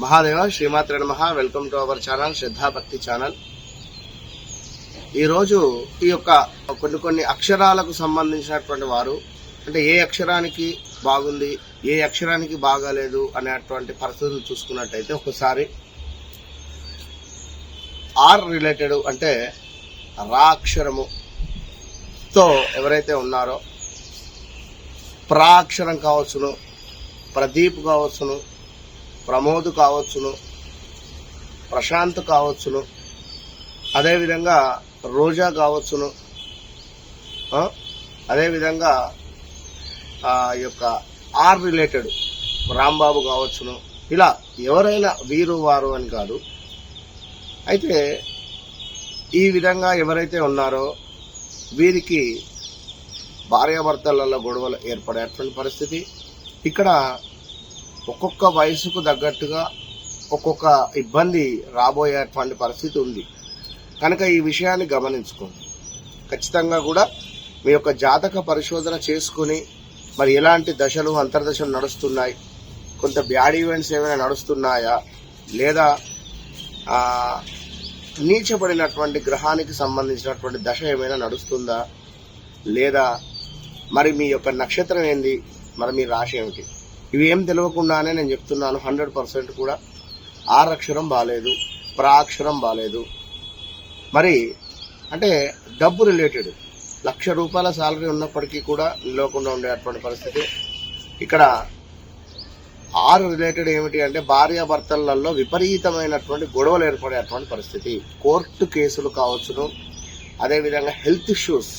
మహాదేవ శ్రీమాత్ర నమః. Welcome to our channel Shraddhabhakti channel ఈరోజు ఈ యొక్క కొన్ని కొన్ని అక్షరాలకు సంబంధించినటువంటి వారు అంటే ఏ అక్షరానికి బాగుంది ఏ అక్షరానికి బాగాలేదు అనేటువంటి పరిస్థితులు చూసుకున్నట్టయితే ఒకసారి ఆర్ రిలేటెడ్ అంటే రా ఎవరైతే ఉన్నారో ప్రా అక్షరం కావచ్చును ప్రదీప్ కావచ్చును ప్రమోద్ కావచ్చును ప్రశాంత్ కావచ్చును అదేవిధంగా రోజా కావచ్చును అదేవిధంగా ఆ ఈ యొక్క ఆర్ రిలేటెడ్ రాంబాబు కావచ్చును. ఇలా ఎవరైనా వీరు వారు అని కాదు. అయితే ఈ విధంగా ఎవరైతే ఉన్నారో వీరికి భార్యాభర్తలలో గొడవలు ఏర్పడేటువంటి పరిస్థితి. ఇక్కడ ఒక్కొక్క వయసుకు తగ్గట్టుగా ఒక్కొక్క ఇబ్బంది రాబోయేటువంటి పరిస్థితి ఉంది. కనుక ఈ విషయాన్ని గమనించుకోండి. ఖచ్చితంగా కూడా మీ యొక్క జాతక పరిశోధన చేసుకుని మరి ఎలాంటి దశలు అంతర్దశలు నడుస్తున్నాయి? కొంత బ్యాడ్ ఈవెంట్స్ ఏమైనా నడుస్తున్నాయా? లేదా నీచబడినటువంటి గ్రహానికి సంబంధించినటువంటి దశ ఏమైనా నడుస్తుందా? లేదా మరి మీ యొక్క నక్షత్రం ఏంది? మరి మీ రాశి ఏమిటి? ఇవి ఏం తెలియకుండానే నేను చెప్తున్నాను హండ్రెడ్ పర్సెంట్ కూడా ఆర్ అక్షరం బాగాలేదు ప్రాక్షరం బాగాలేదు మరి అంటే డబ్బు రిలేటెడ్ లక్ష రూపాయల సాలరీ ఉన్నప్పటికీ కూడా నిలవకుండా ఉండేటువంటి పరిస్థితి. ఇక్కడ ఆరు రిలేటెడ్ ఏమిటి అంటే భార్యాభర్తలలో విపరీతమైనటువంటి గొడవలు ఏర్పడేటువంటి పరిస్థితి. కోర్టు కేసులు కావచ్చును అదేవిధంగా హెల్త్ ఇష్యూస్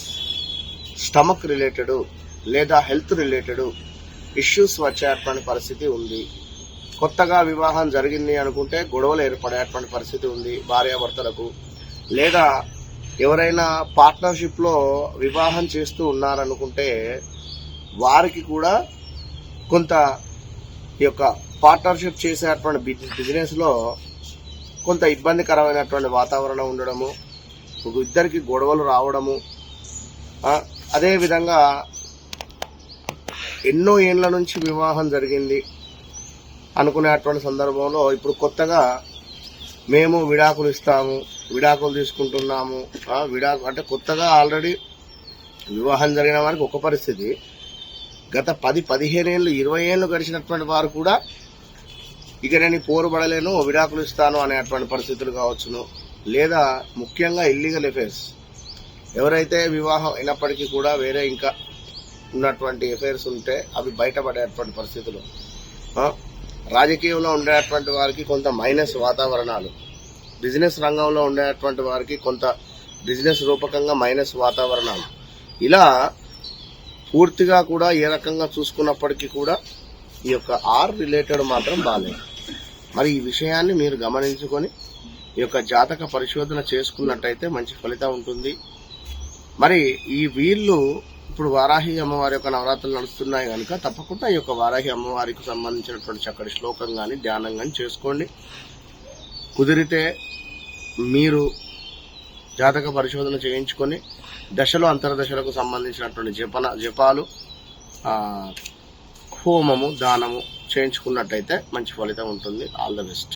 స్టమక్ రిలేటెడ్ లేదా హెల్త్ రిలేటెడ్ ఇష్యూస్ వచ్చేటువంటి పరిస్థితి ఉంది. కొత్తగా వివాహం జరిగింది అనుకుంటే గొడవలు ఏర్పడేటువంటి పరిస్థితి ఉంది భార్యాభర్తలకు. లేదా ఎవరైనా పార్ట్నర్షిప్లో వివాహం చేస్తూ ఉన్నారనుకుంటే వారికి కూడా కొంత ఈ యొక్క పార్ట్నర్షిప్ చేసేటువంటి బిజ్- బిజినెస్లో కొంత ఇబ్బందికరమైనటువంటి వాతావరణం ఉండడము ఒక ఇద్దరికి గొడవలు రావడము అదేవిధంగా ఎన్నో ఏళ్ళ నుంచి వివాహం జరిగింది అనుకునేటువంటి సందర్భంలో ఇప్పుడు కొత్తగా మేము విడాకులు ఇస్తాము విడాకులు తీసుకుంటున్నాము విడాకు అంటే కొత్తగా ఆల్రెడీ వివాహం జరిగిన వారికి ఒక పరిస్థితి. గత పది పదిహేను ఏళ్ళు ఇరవై ఏళ్ళు గడిచినటువంటి వారు కూడా ఇక నేను ఈ విడాకులు ఇస్తాను అనేటువంటి పరిస్థితులు కావచ్చును. లేదా ముఖ్యంగా ఇల్లీగల్ ఎఫేర్స్ ఎవరైతే వివాహం అయినప్పటికీ కూడా వేరే ఇంకా ఉన్నటువంటి అఫైర్స్ ఉంటే అవి బయటపడేటువంటి పరిస్థితులు? రాజకీయంలో ఉండేటువంటి వారికి కొంత మైనస్ వాతావరణాలు. బిజినెస్ రంగంలో ఉండేటువంటి వారికి కొంత బిజినెస్ రూపకంగా మైనస్ వాతావరణాలు. ఇలా పూర్తిగా కూడా ఏ రకంగా చూసుకున్నప్పటికీ కూడా ఈ యొక్క ఆర్ రిలేటెడ్ మాత్రం బాగాలేదు మరి ఈ విషయాన్ని మీరు గమనించుకొని ఈ యొక్క జాతక పరిశోధన చేసుకున్నట్టయితే మంచి ఫలితం ఉంటుంది. మరి ఈ వీళ్ళు ఇప్పుడు వారాహి అమ్మవారి యొక్క నవరాత్రులు నడుస్తున్నాయి కనుక తప్పకుండా ఈ యొక్క వారాహి అమ్మవారికి సంబంధించినటువంటి చక్కటి శ్లోకం కానీ ధ్యానం కానీ చేసుకోండి. కుదిరితే మీరు జాతక పరిశోధన చేయించుకొని దశలు అంతర్దశలకు సంబంధించినటువంటి జపన జపాలు హోమము దానము చేయించుకున్నట్టయితే మంచి ఫలితం ఉంటుంది. All the best